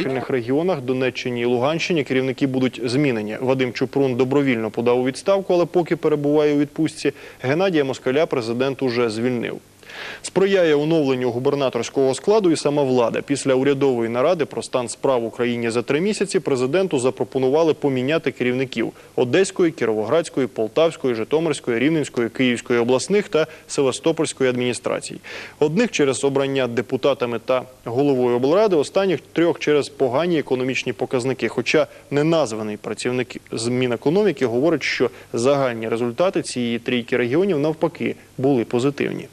спільних регіонах Донеччині і Луганщині керівники будуть змінені. Вадим Чупрун добровільно подав у відставку, але поки перебуває у відпустці. Геннадія Москаля президент уже звільнив. Сприяє оновленню губернаторського складу і сама влада. Після урядової наради про стан справ в Україні за три місяці президенту запропонували поміняти керівників Одеської, Кіровоградської, Полтавської, Житомирської, Рівненської, Київської обласних та Севастопольської адміністрацій. Одних через обрання депутатами та головою облради, останніх трьох через погані економічні показники. Хоча неназваний працівник з Мінекономіки говорить, що загальні результати цієї трійки регіонів навпаки були позитивні.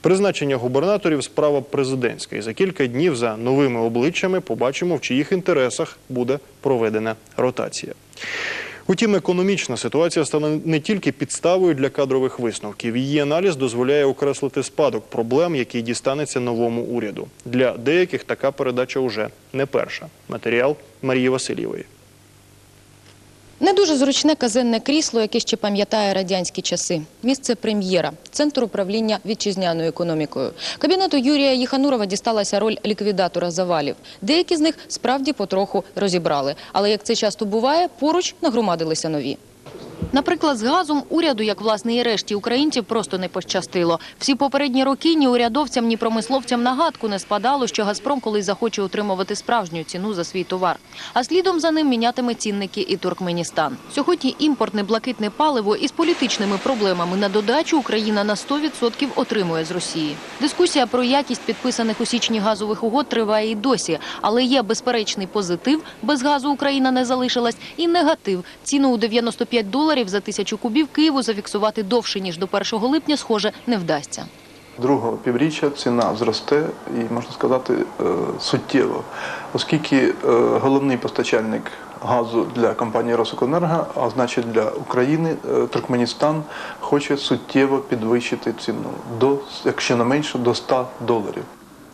Призначення губернаторів справа президентська. І за кілька днів за новими обличчями побачимо, в чиїх інтересах буде проведена ротація. Утім, економічна ситуація стане не тільки підставою для кадрових висновків. Її аналіз дозволяє окреслити спадок проблем, який дістанеться новому уряду. Для деяких така передача вже не перша. Матеріал Марії Васильєвої. Не дуже зручне казенне крісло, яке ще пам'ятає радянські часи. Місце прем'єра, центр управління вітчизняною економікою. Кабінету Юрія Єханурова дісталася роль ліквідатора завалів. Деякі з них справді потроху розібрали. Але як це часто буває, поруч нагромадилися нові. Наприклад, з газом уряду, як власне і решті українців, просто не пощастило. Всі попередні роки ні урядовцям, ні промисловцям на гадку не спадало, що Газпром колись захоче отримувати справжню ціну за свій товар. А слідом за ним мінятиме цінники і Туркменістан. Сьогодні імпортне блакитне паливо із політичними проблемами на додачу Україна на 100% отримує з Росії. Дискусія про якість підписаних у січні газових угод триває і досі, але є безперечний позитив. Без газу Україна не залишилась і негатив. Ціну у 95 доларів за тисячу кубів Києву зафіксувати довше ніж до 1 липня, схоже, не вдасться. Другого півріччя ціна зросте і можна сказати е, суттєво, оскільки е, головний постачальник газу для компанії Росуконерго, а значить для України, е, Туркменістан, хоче суттєво підвищити ціну до, якщо не менше, до 100 доларів.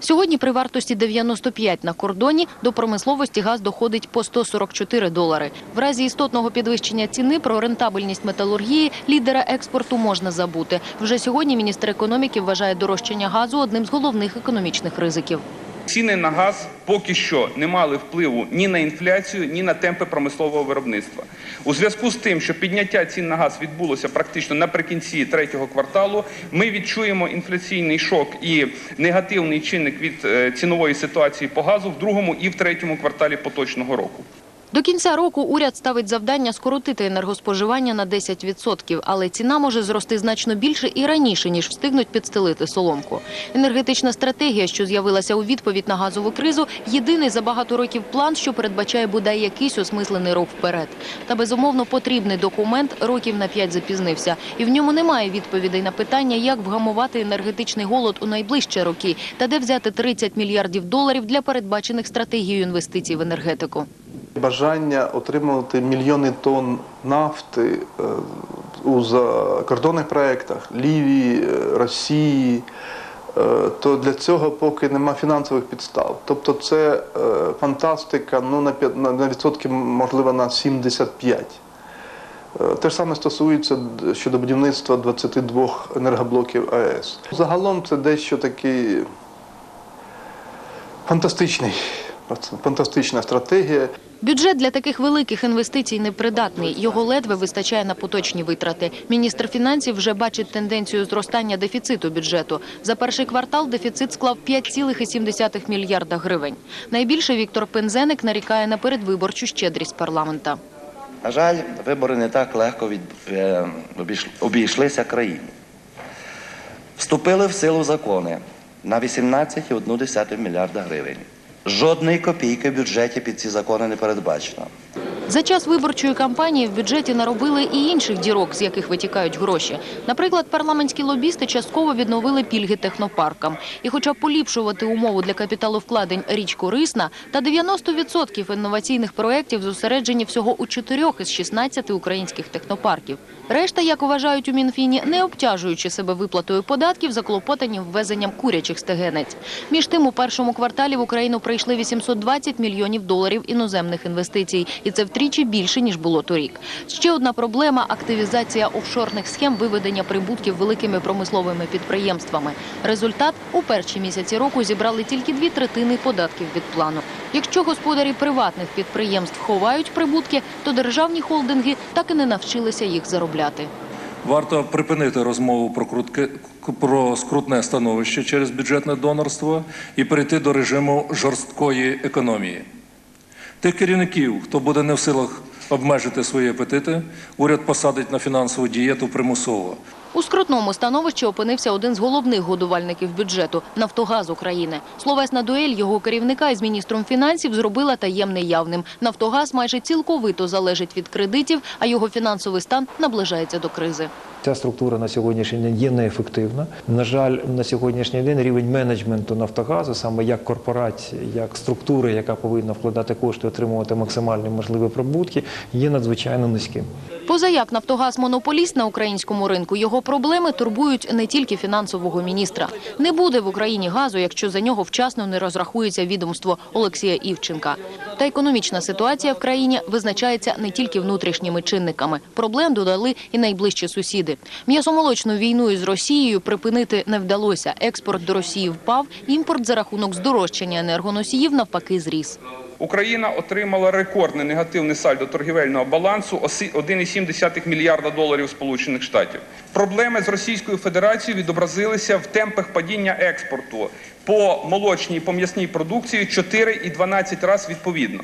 Сьогодні при вартості 95 на кордоні до промисловості газ доходить по 144 долари. В разі істотного підвищення ціни про рентабельність металургії лідера експорту можна забути. Вже сьогодні міністр економіки вважає дорожчання газу одним з головних економічних ризиків. Ціни на газ поки що не мали впливу ні на інфляцію, ні на темпи промислового виробництва. У зв'язку з тим, що підняття цін на газ відбулося практично наприкінці третього кварталу, ми відчуємо інфляційний шок і негативний чинник від е, цінової ситуації по газу в другому і в третьому кварталі поточного року. До кінця року уряд ставить завдання скоротити енергоспоживання на 10%, але ціна може зрости значно більше і раніше, ніж встигнуть підстелити соломку. Енергетична стратегія, що з'явилася у відповідь на газову кризу, єдиний за багато років план, що передбачає бодай якийсь осмислений рух вперед. Та безумовно потрібний документ років на п'ять запізнився, і в ньому немає відповідей на питання, як вгамувати енергетичний голод у найближчі роки та де взяти 30 мільярдів доларів для передбачених стратегією інвестицій в енергетику. Бажання отримувати мільйони тонн нафти е, у закордонних проєктах Лівії, е, Росії, е, то для цього поки нема фінансових підстав. Тобто це фантастика ну, на, відсотки, можливо, на 75. Е, Те ж саме стосується щодо будівництва 22 енергоблоків АЕС. Загалом це дещо такий фантастичний, фантастична стратегія. Бюджет для таких великих інвестицій непридатний. Його ледве вистачає на поточні витрати. Міністр фінансів вже бачить тенденцію зростання дефіциту бюджету. За перший квартал дефіцит склав 5,7 мільярда гривень. Найбільше Віктор Пензеник нарікає на передвиборчу щедрість парламента. На жаль, вибори не так легко від, е, обійшлися країні. Вступили в силу закони на 18,1 мільярда гривень. Жодної копійки в бюджеті під ці закони не передбачено. За час виборчої кампанії в бюджеті наробили і інших дірок, з яких витікають гроші. Наприклад, парламентські лобісти частково відновили пільги технопаркам. І хоча поліпшувати умову для капіталовкладень річ корисна, та 90% інноваційних проєктів зосереджені всього у чотирьох із 16 українських технопарків. Решта, як вважають у Мінфіні, не обтяжуючи себе виплатою податків, заклопотані ввезенням курячих стегенець. Між тим, у першому кварталі в Україну прийшли 820 мільйонів доларів іноземних інвестицій. І це в втричі більше, ніж було торік. Ще одна проблема – активізація офшорних схем виведення прибутків великими промисловими підприємствами. Результат – у перші місяці року зібрали тільки дві третини податків від плану. Якщо господарі приватних підприємств ховають прибутки, то державні холдинги так і не навчилися їх заробляти. Варто припинити розмову про крутке про скрутне становище через бюджетне донорство і перейти до режиму жорсткої економії. Тих керівників, хто буде не в силах обмежити свої апетити, уряд посадить на фінансову дієту примусово. У скрутному становищі опинився один з головних годувальників бюджету – «Нафтогаз України». Словесна дуель його керівника із міністром фінансів зробила таємне явним. «Нафтогаз» майже цілковито залежить від кредитів, а його фінансовий стан наближається до кризи. Ця структура на сьогоднішній день є неефективна. На жаль, на сьогоднішній день рівень менеджменту Нафтогазу, саме як корпорації, як структури, яка повинна вкладати кошти, отримувати максимальні можливі прибутки, є надзвичайно низьким. Позаяк «Нафтогаз» – монополіст на українському ринку. Його проблеми турбують не тільки фінансового міністра. Не буде в Україні газу, якщо за нього вчасно не розрахується відомство Олексія Івченка. Та економічна ситуація в країні визначається не тільки внутрішніми чинниками. Проблем додали і найближчі сусіди. М'ясомолочну війну із Росією припинити не вдалося. Експорт до Росії впав, імпорт за рахунок здорожчання енергоносіїв навпаки зріс. Україна отримала рекордне негативне сальдо торгівельного балансу осі- 1,7 мільярда доларів Сполучених Штатів. Проблеми з Російською Федерацією відобразилися в темпах падіння експорту по молочній і по м'ясній продукції 4 і 12 разів відповідно.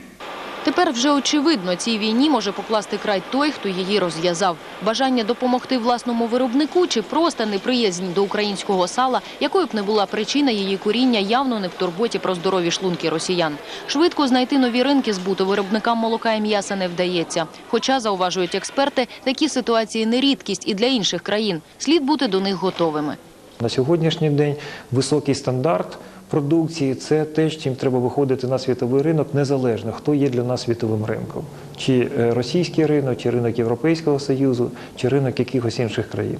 Тепер вже очевидно, цій війні може покласти край той, хто її розв'язав. Бажання допомогти власному виробнику чи просто неприязнь до українського сала, якою б не була причина її куріння, явно не в турботі про здорові шлунки росіян. Швидко знайти нові ринки збуту виробникам молока і м'яса не вдається. Хоча, зауважують експерти, такі ситуації не рідкість і для інших країн. Слід бути до них готовими. На сьогоднішній день високий стандарт продукції це те, з чим треба виходити на світовий ринок, незалежно хто є для нас світовим ринком, чи е, російський ринок, чи ринок Європейського Союзу, чи ринок якихось інших країн.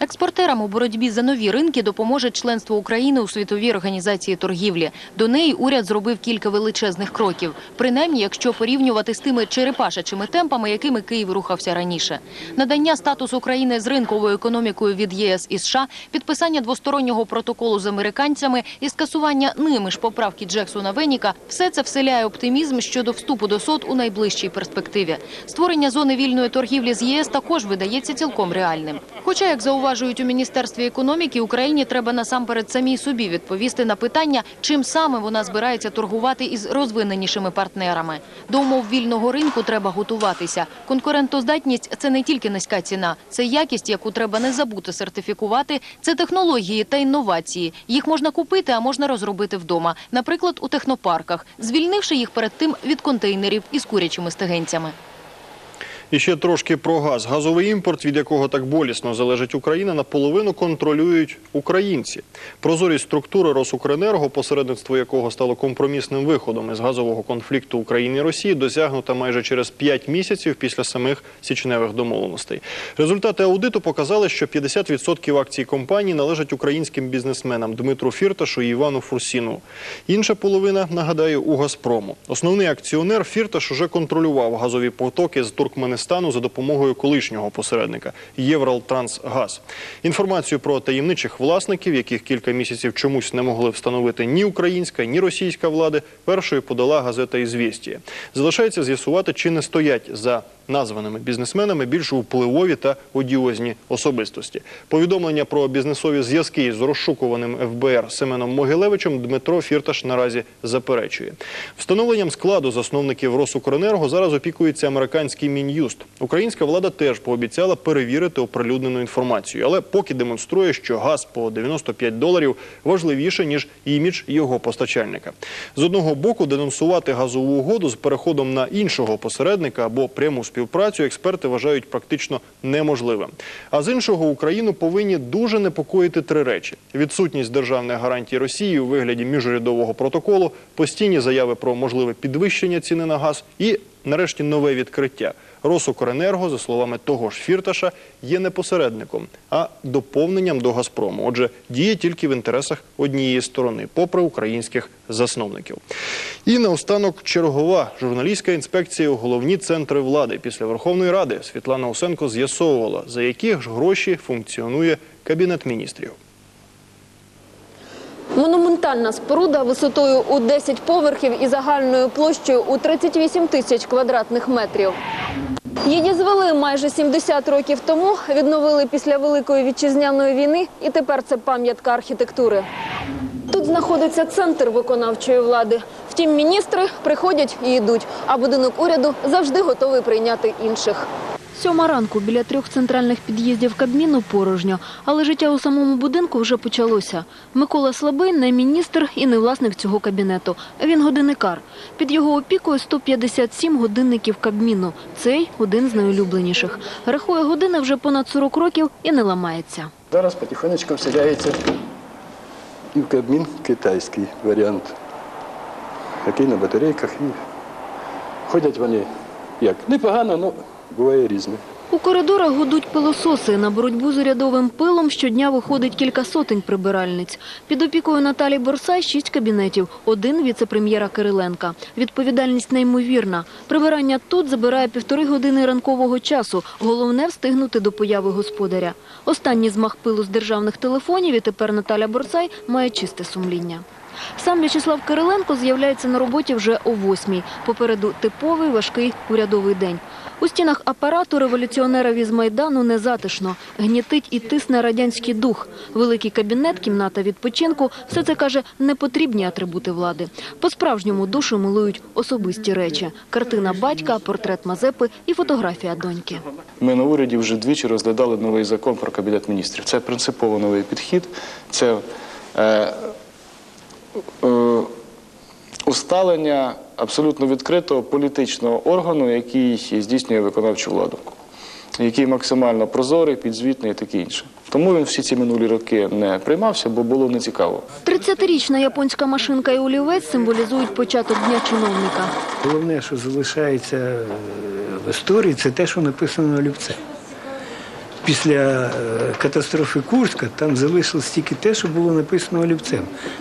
Експортерам у боротьбі за нові ринки допоможе членство України у світовій організації торгівлі. До неї уряд зробив кілька величезних кроків, принаймні, якщо порівнювати з тими черепашачими темпами, якими Київ рухався раніше. Надання статусу України з ринковою економікою від ЄС і США, підписання двостороннього протоколу з американцями і скасування ними ж поправки Джексона Веніка – все це вселяє оптимізм щодо вступу до СОД у найближчій перспективі. Створення зони вільної торгівлі з ЄС також видається цілком реальним. Хоча, як зауважують у Міністерстві економіки, Україні треба насамперед самій собі відповісти на питання, чим саме вона збирається торгувати із розвиненішими партнерами. До умов вільного ринку треба готуватися. Конкурентоздатність – це не тільки низька ціна, це якість, яку треба не забути сертифікувати, це технології та інновації. Їх можна купити, а можна розробити вдома, наприклад, у технопарках, звільнивши їх перед тим від контейнерів із курячими стегенцями. І ще трошки про газ. Газовий імпорт, від якого так болісно залежить Україна, наполовину контролюють українці. Прозорість структури Росукренерго, посередництво якого стало компромісним виходом із газового конфлікту України і Росії, досягнута майже через 5 місяців після самих січневих домовленостей. Результати аудиту показали, що 50% акцій компанії належать українським бізнесменам Дмитру Фірташу і Івану Фурсіну. Інша половина, нагадаю, у Газпрому. Основний акціонер Фірташ уже контролював газові потоки з Туркменистану за допомогою колишнього посередника Євралтрансгаз. Інформацію про таємничих власників, яких кілька місяців чомусь не могли встановити ні українська, ні російська влади, першою подала газета «Ізвєстія». Залишається з'ясувати, чи не стоять за названими бізнесменами більш впливові та одіозні особистості. Повідомлення про бізнесові зв'язки з розшукуваним ФБР Семеном Могилевичем Дмитро Фірташ наразі заперечує. Встановленням складу засновників Росукренерго зараз опікується американський мін'юст. Українська влада теж пообіцяла перевірити оприлюднену інформацію, але поки демонструє, що газ по 95 доларів важливіше ніж імідж його постачальника. З одного боку, денонсувати газову угоду з переходом на іншого посередника або пряму співпрацю експерти вважають практично неможливим. А з іншого Україну повинні дуже непокоїти три речі: відсутність державних гарантій Росії у вигляді міжурядового протоколу, постійні заяви про можливе підвищення ціни на газ і, нарешті, нове відкриття. Росукренерго, за словами того ж Фірташа, є не посередником, а доповненням до Газпрому. Отже, діє тільки в інтересах однієї сторони, попри українських засновників. І наостанок чергова журналістська інспекція у головні центри влади. Після Верховної Ради Світлана Усенко з'ясовувала, за які ж гроші функціонує Кабінет міністрів. Монументальна споруда висотою у 10 поверхів і загальною площею у 38 тисяч квадратних метрів. Її звели майже 70 років тому, відновили після Великої вітчизняної війни, і тепер це пам'ятка архітектури. Тут знаходиться центр виконавчої влади. Втім, міністри приходять і йдуть, а будинок уряду завжди готовий прийняти інших. Сьома ранку біля трьох центральних під'їздів Кабміну порожньо, але життя у самому будинку вже почалося. Микола Слабий не міністр і не власник цього кабінету. Він годинникар. Під його опікою 157 годинників Кабміну. Цей один з найулюбленіших. Рахує години вже понад 40 років і не ламається. Зараз потихонечку вселяється і в Кабмін китайський варіант, який на батарейках. І ходять вони як непогано, але буває різне. У коридорах гудуть пилососи. На боротьбу з урядовим пилом щодня виходить кілька сотень прибиральниць. Під опікою Наталі Борсай шість кабінетів, один віце-прем'єра Кириленка. Відповідальність неймовірна. Прибирання тут забирає півтори години ранкового часу. Головне встигнути до появи господаря. Останній змах пилу з державних телефонів і тепер Наталя Борсай має чисте сумління. Сам В'ячеслав Кириленко з'являється на роботі вже о восьмій. Попереду типовий важкий урядовий день. У стінах апарату революціонерові із Майдану незатишно. Гнітить і тисне радянський дух. Великий кабінет, кімната відпочинку – все це, каже, непотрібні атрибути влади. По-справжньому душу милують особисті речі. Картина батька, портрет Мазепи і фотографія доньки. Ми на уряді вже двічі розглядали новий закон про кабінет міністрів. Це принципово новий підхід. Це е, усталення абсолютно відкритого політичного органу, який здійснює виконавчу владу, який максимально прозорий, підзвітний і таке інше. Тому він всі ці минулі роки не приймався, бо було нецікаво. 30-річна японська машинка і олівець символізують початок дня чиновника. Головне, що залишається е, в історії, це те, що написано олівцем. Після е, катастрофи Курська там залишилось тільки те, що було написано олівцем.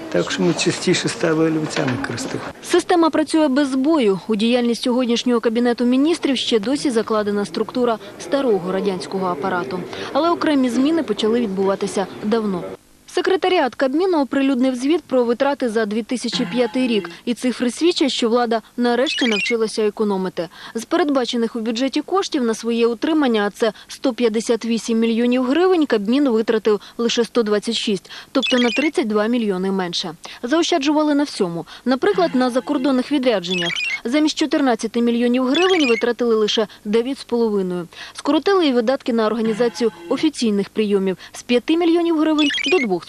Так що ми частіше стали олівцями користуватися. Система працює без збою. У діяльність сьогоднішнього кабінету міністрів ще досі закладена структура старого радянського апарату. Але окремі зміни почали відбуватися давно. Секретаріат Кабміну оприлюднив звіт про витрати за 2005 рік. І цифри свідчать, що влада нарешті навчилася економити. З передбачених у бюджеті коштів на своє утримання, а це 158 мільйонів гривень, Кабмін витратив лише 126, тобто на 32 мільйони менше. Заощаджували на всьому. Наприклад, на закордонних відрядженнях. Замість 14 мільйонів гривень витратили лише 9,5. Скоротили і видатки на організацію офіційних прийомів з 5 мільйонів гривень до 2,5.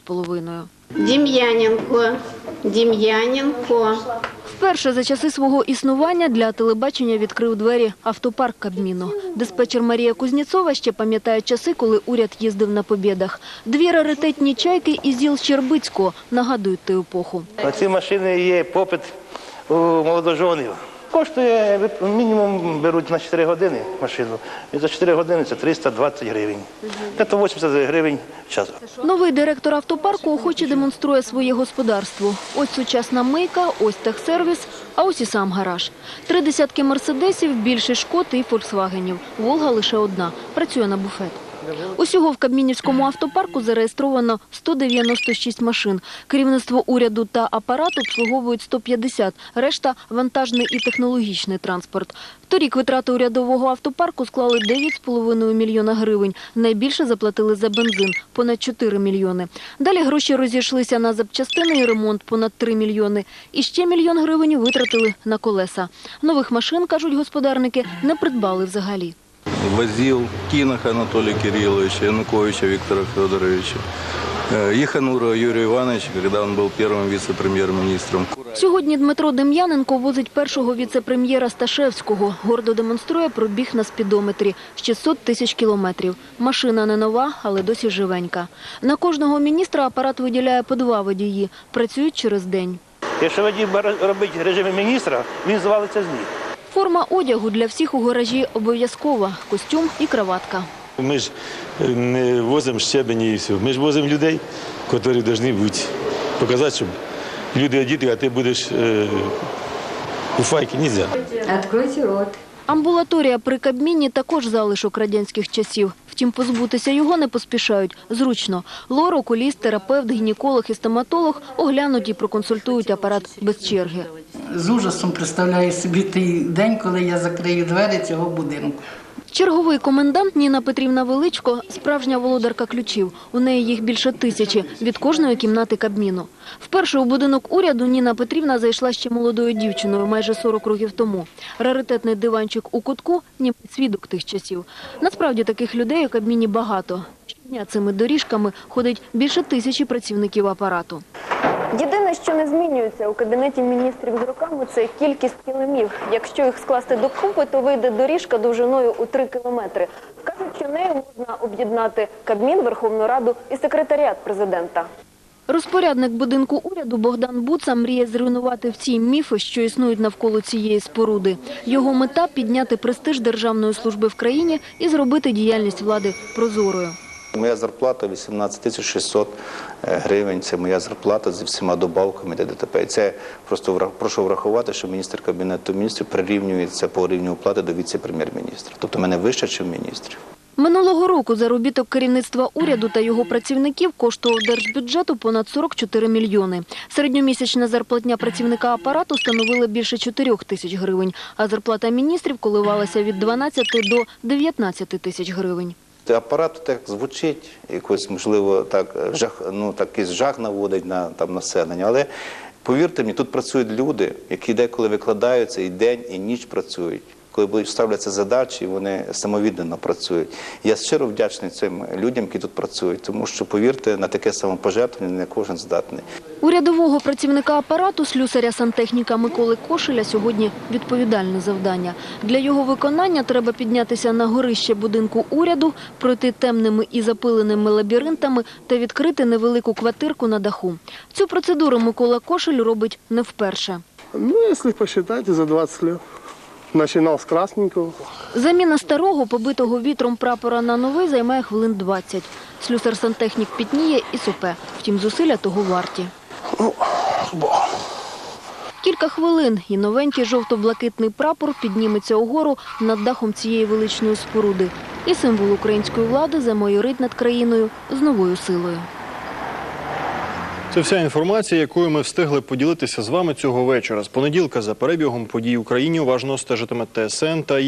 Дем'яненко, Дем'яненко. Вперше за часи свого існування для телебачення відкрив двері автопарк Кабміну. Диспетчер Марія Кузніцова ще пам'ятає часи, коли уряд їздив на побєдах. Дві раритетні чайки із ЗІЛ Щербицького нагадують ту епоху. На ці машини є попит у молодожонів. Коштує мінімум беруть на 4 години машину. І за 4 години це 320 гривень. Це 80 гривень в час. Новий директор автопарку охоче демонструє своє господарство. Ось сучасна мийка, ось техсервіс, а ось і сам гараж. Три десятки мерседесів, більше шкод і фольксвагенів. Волга лише одна. Працює на буфет. Усього в Кабмінівському автопарку зареєстровано 196 машин. Керівництво уряду та апарат обслуговують 150, решта – вантажний і технологічний транспорт. Торік витрати урядового автопарку склали 9,5 мільйона гривень. Найбільше заплатили за бензин – понад 4 мільйони. Далі гроші розійшлися на запчастини і ремонт – понад 3 мільйони. І ще мільйон гривень витратили на колеса. Нових машин, кажуть господарники, не придбали взагалі. возил Кинах Анатолия Кирилловича, Януковича Виктора Федоровича, э, Еханурова Юрия Ивановича, когда он был первым вице-премьер-министром. Сьогодні Дмитро Дем'яненко возить першого віце-прем'єра Сташевського. Гордо демонструє пробіг на спідометрі – 600 тисяч кілометрів. Машина не нова, але досі живенька. На кожного міністра апарат виділяє по два водії. Працюють через день. Якщо водій робить режим міністра, він звалиться з ніг. Форма одягу для всіх у гаражі обов'язкова – костюм і краватка. Ми ж е, не возимо щебень і все. Ми ж возимо людей, які повинні бути. Показати, щоб люди одіти, а ти будеш е, у файки. Нельзя. Откройте рот. Амбулаторія при Кабміні також залишок радянських часів. Втім, позбутися його не поспішають. Зручно. Лор, окуліст, терапевт, гінеколог і стоматолог оглянуть і проконсультують апарат без черги. З ужасом представляю собі той день, коли я закрию двері цього будинку. Черговий комендант Ніна Петрівна Величко – справжня володарка ключів. У неї їх більше тисячі від кожної кімнати Кабміну. Вперше у будинок уряду Ніна Петрівна зайшла ще молодою дівчиною майже 40 років тому. Раритетний диванчик у кутку – ніби свідок тих часів. Насправді таких людей у Кабміні багато. Щодня цими доріжками ходить більше тисячі працівників апарату. Єдине, що не змінюється у кабінеті міністрів з роками, це кількість килимів. Якщо їх скласти докупи, то вийде доріжка довжиною у 3 кілометри. Кажуть, що нею можна об'єднати Кабмін, Верховну Раду і секретаріат президента. Розпорядник будинку уряду Богдан Буца мріє зруйнувати всі міфи, що існують навколо цієї споруди. Його мета – підняти престиж державної служби в країні і зробити діяльність влади прозорою. Моя зарплата 18 тисяч 600 гривень. Це моя зарплата зі всіма добавками та ДТП. І це просто прошу врахувати, що міністр кабінету міністрів прирівнюється по рівню оплати до віце-прем'єр-міністра. Тобто мене вище, ніж міністрів. Минулого року заробіток керівництва уряду та його працівників коштував держбюджету понад 44 мільйони. Середньомісячна зарплатня працівника апарату становила більше 4 тисяч гривень, а зарплата міністрів коливалася від 12 до 19 тисяч гривень. Апарат так звучить, якось, можливо, так жах, ну, такий жах наводить на там, населення. Але повірте мені, тут працюють люди, які деколи викладаються і день, і ніч працюють. Коли ставляться задачі, вони самовіддано працюють. Я щиро вдячний цим людям, які тут працюють, тому що, повірте, на таке самопожертвування не кожен здатний. Урядового працівника апарату слюсаря-сантехніка Миколи Кошеля сьогодні відповідальне завдання. Для його виконання треба піднятися на горище будинку уряду, пройти темними і запиленими лабіринтами та відкрити невелику квартирку на даху. Цю процедуру Микола Кошель робить не вперше. Ну, если посчитать, за 20 лет. Начинал с красненького. Заміна старого, побитого вітром прапора на новий займає хвилин 20. Слюсар-сантехнік пітніє і сопе. Втім, зусилля того варті. Кілька хвилин і новенький жовто-блакитний прапор підніметься угору над дахом цієї величної споруди. І символ української влади замайорить над країною з новою силою. Це вся інформація, якою ми встигли поділитися з вами цього вечора. З понеділка за перебігом подій в Україні уважно стежитиме ТСН та